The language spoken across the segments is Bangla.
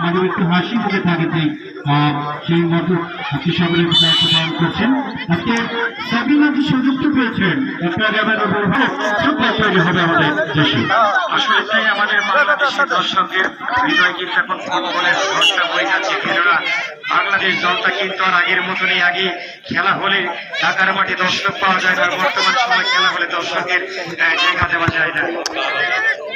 আমাদের একটু হাসি মুখে থাকে যে সেই মতো সকলে দায়িত্ব পালন করছেন। আজকে সাবিনা যে সংযুক্ত পেয়েছেন উপর সব তৈরি হবে আমাদের দেশে। আসলে তাই আমাদের হয়ে যাচ্ছে। বাংলাদেশ দলটা কিন্তু আর আগের মতনই আগে খেলা হলে ঢাকার মাঠে দর্শক পাওয়া যায় না বর্তমান সময় খেলা হলে দর্শকের জায়গা দেওয়া যায় না।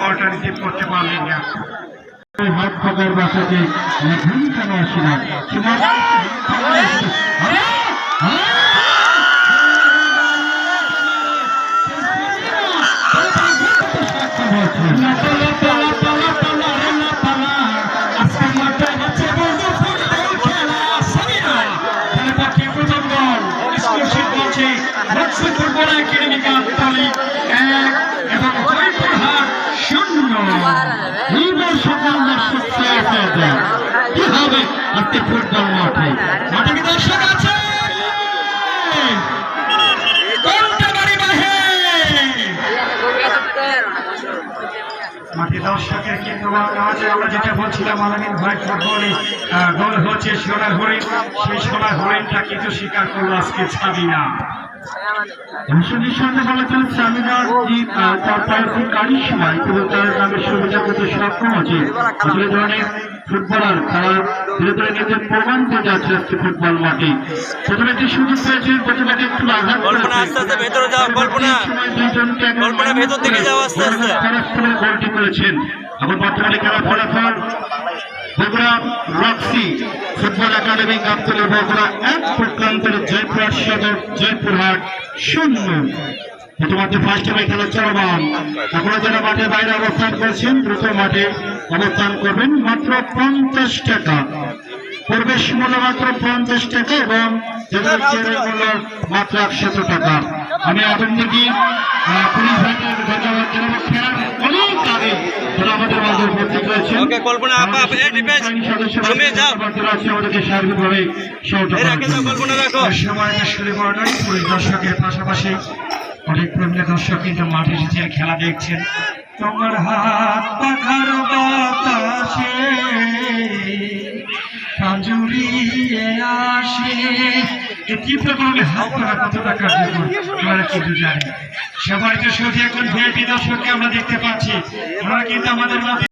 বলটা রিসিভ করতে পারলেন না হাত পাকার বাসাতে ভূমিকা নেওয়া ছিল ফুটবল চেয়েছে কি হবে ফুটবল মাঠে মাঠে দর্শক আছে? দর্শকের কিন্তু আমরা যেটা বলছিলাম, আলামিন ভাই ফুটবলে গোল হচ্ছে সোনার হরিণ সেই সোনার হরিণটা কিন্তু স্বীকার করল আজকে ছাবি না দর্শকের সঙ্গে বলা তার পায়ের গাড়ির সময় কিন্তু তার নামে সুবিধা করতে সক্ষম আছে আসলে ধরনের ফুটবলার তারা ধীরে ধীরে নিজের প্রমাণ করে যাচ্ছে আজকে ফুটবল মাঠে প্রথমে যে সুযোগ প্রথমে একটু আঘাত কল্পনা, আস্তে আস্তে ভেতরে যাও, কল্পনা। কল্পনা, ভেতর দিকে যাও, আস্তে আস্তে। গোলটি করেছেন এখন বর্তমানে খেলা ফলাফল Bogura Roxy football academy Gabtali Bogura এক প্রক্রান্তের জয়পুরহাট সদর জয়পুরহাট শূন্য। ইতিমধ্যে ফার্স্ট টাইমে খেলা চলমান। আপনারা যারা মাঠে বাইরে অবস্থান করছেন দ্রুত মাঠে অবস্থান করবেন মাত্র পঞ্চাশ টাকা। প্রবেশ মূল্য মাত্র পঞ্চাশ টাকা এবং মূল্য মাত্র একশত টাকা। আমি আহ, পুলিশ ধন্যবাদ জানাব। খেলার ওকে, কল্পনা, আপা, এই ডিফেন্স, জমিয়ে যাও। আমাদেরকে রাখে কল্পনা রাখো। পুলিশ দর্শকের পাশাপাশি অনেক প্রবীণ দর্শক কিন্তু মাঠে এসেছেন খেলা দেখছেন। তোমার হাত পাখার বাতাসে কাঞ্জুরিয়ে আসে। কতটা কার্যকর আমরা শুধু এখন ভিআইপি দর্শককে আমরা দেখতে পাচ্ছি। ওনারা কিন্তু আমাদের মধ্যে